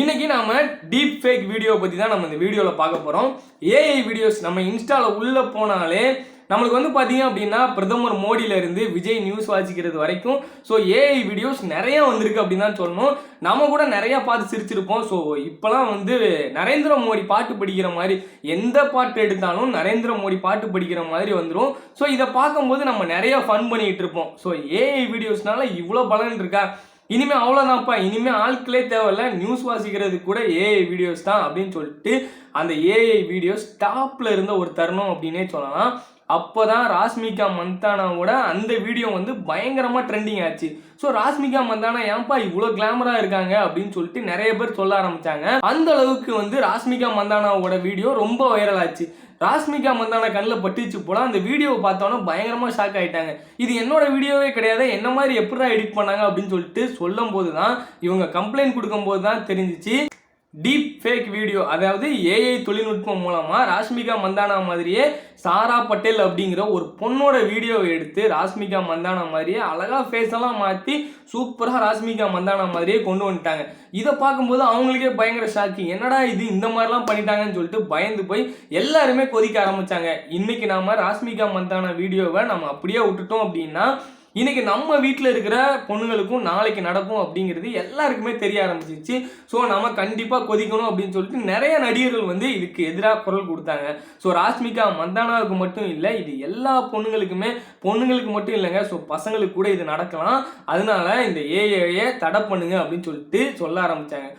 இன்றைக்கி நாம் deep fake video பற்றி தான் நம்ம இந்த வீடியோவில் பார்க்க போகிறோம் ஏஐ வீடியோஸ் நம்ம இன்ஸ்டாவில் உள்ளே போனாலே நம்மளுக்கு வந்து பார்த்தீங்க அப்படின்னா பிரதமர் மோடியிலேருந்து விஜய் நியூஸ் வாசிக்கிறது வரைக்கும் ஸோ ஏஐ வீடியோஸ் நிறையா வந்திருக்கு அப்படின்னு தான் சொல்லணும். நம்ம கூட நிறையா பார்த்து சிரிச்சிருப்போம். ஸோ இப்போலாம் வந்து நரேந்திர மோடி பாட்டு படிக்கிற மாதிரி எந்த பாட்டு எடுத்தாலும் நரேந்திர மோடி பாட்டு படிக்கிற மாதிரி வந்துடும் ஸோ இதை பார்க்கும்போது நம்ம நிறையா ஃபன் பண்ணிகிட்டு இருப்போம். ஸோ ஏஐ வீடியோஸ்னால இவ்வளோ பலன் இருக்கா? இனிமேல் அவ்வளோதான்ப்பா இனிமே ஆட்களே தேவையில்ல. நியூஸ் வாசிக்கிறது கூட ஏஐ வீடியோஸ் தான் அப்படின்னு சொல்லிட்டு அந்த ஏஐ வீடியோஸ் டாப்பில் இருந்த ஒரு தருணம் அப்படின்னே சொல்லலாம். அப்போ தான் ராஸ்மிகா மந்தானாவோட அந்த வீடியோ வந்து பயங்கரமாக ட்ரெண்டிங் ஆச்சு. ஸோ ராஸ்மிகா மந்தானா ஏன்பா இவ்வளோ கிளாமராக இருக்காங்க? அப்படின்னு சொல்லிட்டு நிறைய பேர் சொல்ல ஆரம்பிச்சாங்க. அந்த அளவுக்கு வந்து ராஸ்மிகா மந்தானாவோட வீடியோ ரொம்ப வைரல் ஆச்சு. ராஸ்மிகா மந்தானா கண்ணில் பட்டுச்சு போல அந்த வீடியோவை பார்த்தோன்னே பயங்கரமாக ஷாக் ஆயிட்டாங்க. இது என்னோட வீடியோவே கிடையாது என்ன மாதிரி எப்படிடா எடிட் பண்ணாங்க அப்படின்னு சொல்லிட்டு சொல்லும் போது தான் இவங்க கம்ப்ளைண்ட் கொடுக்கும்போது தான் தெரிஞ்சிச்சு. டீப் ஃபேக் வீடியோ அதாவது ஏஐ தொழில்நுட்பம் மூலமாக ராஷ்மிகா மந்தானா மாதிரியே சாரா பட்டேல் அப்படிங்கிற ஒரு பொண்ணோட வீடியோவை எடுத்து ராஷ்மிகா மந்தானா மாதிரியே அழகா ஃபேஸெல்லாம் மாற்றி சூப்பராக ராஷ்மிகா மந்தானா மாதிரியே கொண்டு வந்துட்டாங்க. இதை பார்க்கும்போது அவங்களுக்கே பயங்கர ஷாக்கு என்னடா இது இந்த மாதிரிலாம் பண்ணிட்டாங்கன்னு சொல்லிட்டு பயந்து போய் எல்லாருமே கொதிக்க ஆரம்பித்தாங்க இன்றைக்கி நாம் ராஷ்மிகா மந்தானா வீடியோவை நம்ம அப்படியே விட்டுட்டோம் அப்படின்னா இன்னைக்கு நம்ம வீட்டில் இருக்கிற பொண்ணுங்களுக்கும் நாளைக்கு நடக்கும் அப்படிங்கிறது எல்லாருக்குமே தெரிய ஆரம்பிச்சிச்சு ஸோ நம்ம கண்டிப்பாக கொதிக்கணும் அப்படின்னு சொல்லிட்டு நிறைய நடிகர்கள் வந்து இதுக்கு எதிராக குரல் கொடுத்தாங்க. ஸோ ராஷ்மிகா மந்தானாவுக்கு மட்டும் இல்லை இது எல்லா பொண்ணுங்களுக்குமே பொண்ணுங்களுக்கு மட்டும் இல்லைங்க. ஸோ பசங்களுக்கு கூட இது நடக்கலாம். அதனால இந்த ஏஏயை தடை பண்ணுங்க அப்படின்னு சொல்லிட்டு சொல்ல ஆரம்பித்தாங்க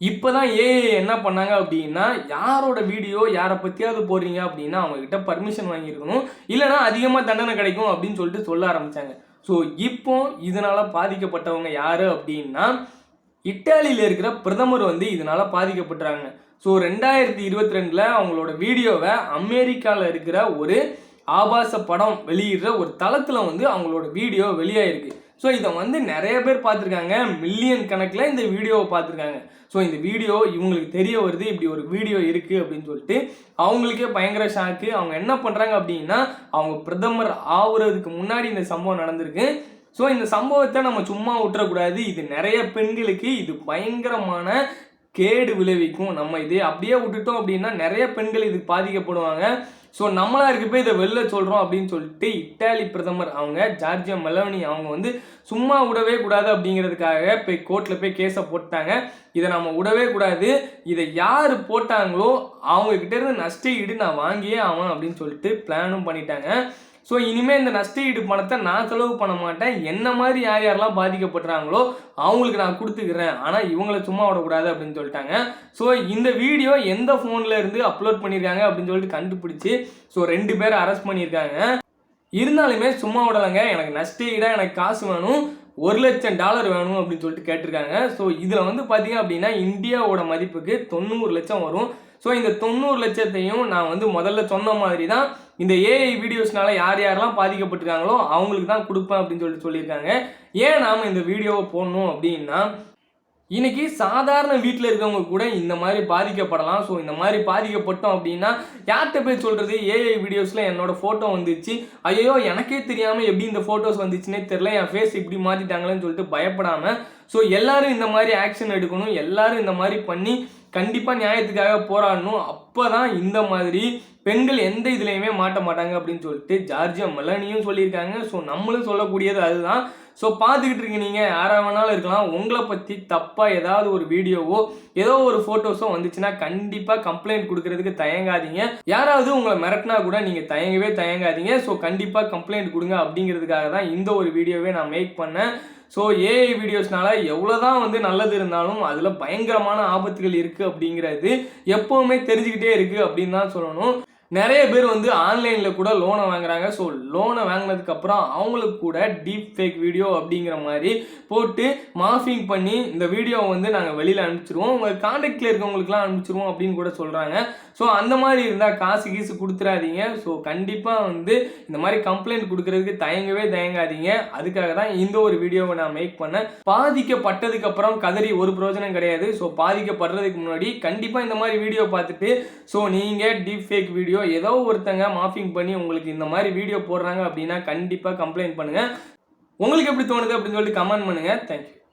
இப்போ தான் ஏஏ என்ன பண்ணாங்க அப்படின்னா யாரோட வீடியோ யாரை பற்றியாவது போடுறீங்க அப்படின்னா அவங்கக்கிட்ட பர்மிஷன் வாங்கியிருக்கணும். இல்லைனா அதிகமாக தண்டனை கிடைக்கும் அப்படின்னு சொல்லிட்டு சொல்ல ஆரம்பித்தாங்க ஸோ இப்போ இதனால் பாதிக்கப்பட்டவங்க யார் அப்படின்னா இட்டாலியில் இருக்கிற பிரதமர் வந்து இதனால் பாதிக்கப்பட்டுறாங்க. ஸோ ரெண்டாயிரத்தி இருபத்தி ரெண்டில் அவங்களோட வீடியோவை அமெரிக்காவில் இருக்கிற ஒரு ஆபாச படம் வெளியிடுற ஒரு தளத்தில் வந்து அவங்களோட வீடியோ வெளியாயிருக்கு. ஸோ இதை வந்து நிறைய பேர் பார்த்துருக்காங்க. மில்லியன் கணக்கில் இந்த வீடியோவை பார்த்துருக்காங்க. ஸோ இந்த வீடியோ இவங்களுக்கு தெரிய வருது. இப்படி ஒரு வீடியோ இருக்குது அப்படின்னு சொல்லிட்டு அவங்களுக்கே பயங்கர ஷாக்கு அவங்க என்ன பண்ணுறாங்க அப்படின்னா அவங்க பிரதமர் ஆகுறதுக்கு முன்னாடி இந்த சம்பவம் நடந்திருக்கு. ஸோ இந்த சம்பவத்தை நம்ம சும்மா விட்டுறக்கூடாது. இது நிறைய பெண்களுக்கு இது பயங்கரமான கேடு விளைவிக்கும். நம்ம இதே அப்படியே விட்டுட்டோம் அப்படின்னா நிறைய பெண்கள் இதுக்கு பாதிக்கப்படுவாங்க. ஸோ நம்மளா இருக்க போய் இதை வெளில சொல்கிறோம் அப்படின்னு சொல்லிட்டு இட்டாலி பிரதமர் அவங்க ஜார்ஜியா மெலவனி அவங்க வந்து சும்மா விடவே கூடாது அப்படிங்கிறதுக்காக போய் கோர்ட்டில் போய் கேஸை போட்டாங்க. இதை நம்ம விடவே கூடாது. இதை யார் போட்டாங்களோ அவங்கக்கிட்டேருந்து கிட்ட நஷ்ட ஈடு நான் வாங்கியே ஆவேன் அப்படின்னு சொல்லிட்டு பிளானும் பண்ணிட்டாங்க. ஸோ இனிமேல் இந்த நஷ்ட ஈடு பணத்தை நான் செலவு பண்ண மாட்டேன். என்ன மாதிரி யார் யாரெல்லாம் பாதிக்கப்படுறாங்களோ அவங்களுக்கு நான் கொடுத்துக்கிறேன். ஆனால் இவங்கள சும்மா விடக்கூடாது அப்படின்னு சொல்லிட்டாங்க. ஸோ இந்த வீடியோ எந்த ஃபோனில் இருந்து அப்லோட் பண்ணியிருக்காங்க அப்படின்னு சொல்லிட்டு கண்டுபிடிச்சி ஸோ ரெண்டு பேரை அரெஸ்ட் பண்ணியிருக்காங்க. இருந்தாலுமே சும்மா விடலைங்க. எனக்கு நஷ்ட ஈடாக எனக்கு காசு வேணும். ஒரு லட்சம் டாலர் வேணும் அப்படின்னு சொல்லிட்டு கேட்டிருக்காங்க. ஸோ இதில் வந்து பார்த்தீங்க அப்படின்னா இந்தியாவோட மதிப்புக்கு தொண்ணூறு லட்சம் வரும். ஸோ இந்த தொண்ணூறு லட்சத்தையும் நான் வந்து முதல்ல சொன்ன மாதிரி தான் இந்த ஏஐ வீடியோஸ்னால யார் யாரெல்லாம் பாதிக்கப்பட்டிருக்காங்களோ அவங்களுக்கு தான் கொடுப்பேன் அப்படின்னு சொல்லிட்டு சொல்லியிருக்காங்க. ஏன் நாம் இந்த வீடியோவை போடணும் அப்படின்னா இன்னைக்கு சாதாரண வீட்டில் இருக்கவங்க கூட இந்த மாதிரி பாதிக்கப்படலாம். ஸோ இந்த மாதிரி பாதிக்கப்பட்டோம் அப்படின்னா யார்கிட்ட போய் சொல்கிறது ஏஐ வீடியோஸில் என்னோட ஃபோட்டோ வந்துச்சு. ஐயோ எனக்கே தெரியாமல் எப்படி இந்த ஃபோட்டோஸ் வந்துச்சுன்னே தெரில என் ஃபேஸ் இப்படி மாற்றிட்டாங்களேன்னு சொல்லிட்டு பயப்படாமல் ஸோ எல்லாரும் இந்த மாதிரி ஆக்ஷன் எடுக்கணும். எல்லாரும் இந்த மாதிரி பண்ணி கண்டிப்பாக நியாயத்துக்காக போராடணும். அப்போ தான் இந்த மாதிரி பெண்கள் எந்த இதுலேயுமே மாட்ட மாட்டாங்க அப்படின்னு சொல்லிட்டு ஜார்ஜியா மெலனியும் சொல்லியிருக்காங்க. ஸோ நம்மளும் சொல்லக்கூடியது அதுதான். ஸோ பார்த்துக்கிட்டு இருக்கீங்க நீங்கள் யாராக வேணாலும் இருக்கலாம். உங்களை பற்றி தப்பாக ஏதாவது ஒரு வீடியோவோ ஏதோ ஒரு ஃபோட்டோஸோ வந்துச்சுன்னா கண்டிப்பாக கம்ப்ளைண்ட் கொடுக்கறதுக்கு தயங்காதீங்க. யாராவது உங்களை மிரட்டினா கூட நீங்கள் தயங்கவே தயங்காதீங்க. ஸோ கண்டிப்பாக கம்ப்ளைண்ட் கொடுங்க அப்படிங்கிறதுக்காக தான் இந்த ஒரு வீடியோவே நான் மேக் பண்ணேன். ஸோ ஏஐ வீடியோஸ்னால எவ்வளோதான் வந்து நல்லது இருந்தாலும் அதில் பயங்கரமான ஆபத்துகள் இருக்குது அப்படிங்கிறது எப்போவுமே தெரிஞ்சுக்கிட்டே இருக்குது அப்படின்னு தான் சொல்லணும். நிறைய பேர் வந்து ஆன்லைனில் கூட லோனை வாங்குறாங்க. ஸோ லோனை வாங்கினதுக்கப்புறம் அவங்களுக்கு கூட டீப் ஃபேக் வீடியோ அப்படிங்கிற மாதிரி போட்டு மாஃபிங் பண்ணி இந்த வீடியோவை வந்து நாங்கள் வெளியில் அனுப்பிச்சிருவோம். உங்கள் காண்டாக்டில் இருக்கவங்களுக்குலாம் அனுப்பிச்சிருவோம் அப்படின்னு கூட சொல்கிறாங்க ஸோ அந்த மாதிரி இருந்தால் காசு கீசு கொடுத்துறாதீங்க. ஸோ கண்டிப்பாக வந்து இந்த மாதிரி கம்ப்ளைண்ட் கொடுக்கறதுக்கு தயங்கவே தயங்காதீங்க. அதுக்காக தான் இந்த ஒரு வீடியோவை நான் மேக் பண்ணேன். பாதிக்கப்பட்டதுக்கு அப்புறம் கதறி ஒரு பிரயோஜனம் கிடையாது. ஸோ பாதிக்கப்படுறதுக்கு முன்னாடி கண்டிப்பாக இந்த மாதிரி வீடியோ பார்த்துட்டு ஸோ நீங்கள் டீப் ஃபேக் வீடியோ ஏதோ ஒருத்தங்க மாஃபிங் பண்ணி உங்களுக்கு இந்த மாதிரி வீடியோ போடுறாங்க அப்படின்னா கண்டிப்பாக கம்ப்ளைண்ட் பண்ணுங்கள் உங்களுக்கு எப்படி தோணுது அப்படின்னு சொல்லிட்டு கமெண்ட் பண்ணுங்கள் தேங்க்யூ